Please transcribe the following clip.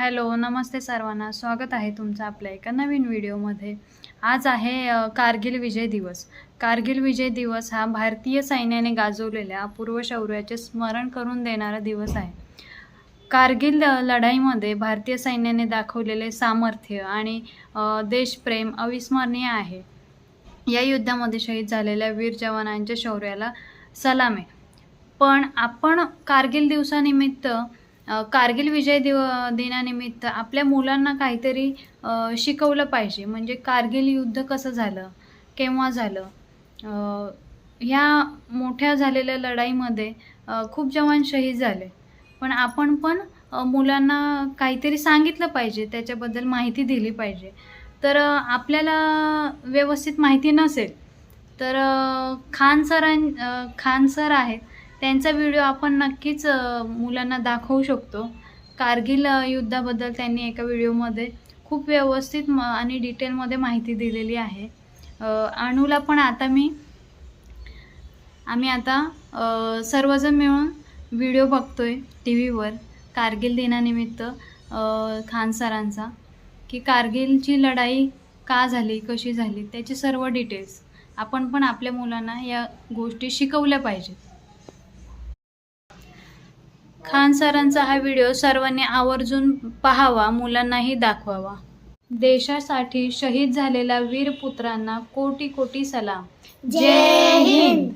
Hello नमस्ते सर्वांना. स्वागत आहे तुमचं आपल्या एका नवीन व्हिडिओमध्ये. आज आहे कारगिल विजय दिवस. कारगिल विजय दिवस हा भारतीय सैन्याने गाजवलेल्या अपूर्व शौर्याचे स्मरण करून देणारा दिवस आहे. कारगिल लढाईमध्ये भारतीय सैन्याने दाखवलेले सामर्थ्य आणि देशप्रेम अविस्मरणीय आहे. या युद्धामध्ये शहीद झालेल्या वीर जवानांच्या शौर्याला सलाम आहे. पण आपण कारगिल दिवसानिमित्त कारगिल विजय दिव दिनानिमित्त आपल्या मुलांना काहीतरी शिकवलं पाहिजे. म्हणजे कारगिल युद्ध कसं झालं केव्हा झालं? ह्या मोठ्या झालेल्या लढाईमध्ये खूप जवान शहीद झाले. पण आपण पण मुलांना काहीतरी सांगितलं पाहिजे त्याच्याबद्दल माहिती दिली पाहिजे. तर आपल्याला व्यवस्थित माहिती नसेल तर खान सरां खान सर आहेत त्यांचा व्हिडिओ आपण नक्कीच मुलांना दाखवू शकतो. कारगिल युद्धाबद्दल त्यांनी एका व्हिडिओमध्ये खूप व्यवस्थित म आणि डिटेलमध्ये माहिती दिलेली आहे. अणूला पण आता मी आम्ही आता सर्वजण मिळून व्हिडिओ बघतो आहे टी व्हीवर कारगिल दिनानिमित्त खान सरांचा. की कारगिलची लढाई का झाली कशी झाली त्याची सर्व डिटेल्स आपण पण आपल्या मुलांना या गोष्टी शिकवल्या पाहिजेत. खान सरांचा हा व्हिडिओ सर्वांनी आवर्जून पाहावा मुलांनाही दाखवावा. देशासाठी शहीद झालेल्या वीर पुत्रांना कोटी कोटी सलाम. जय हिंद.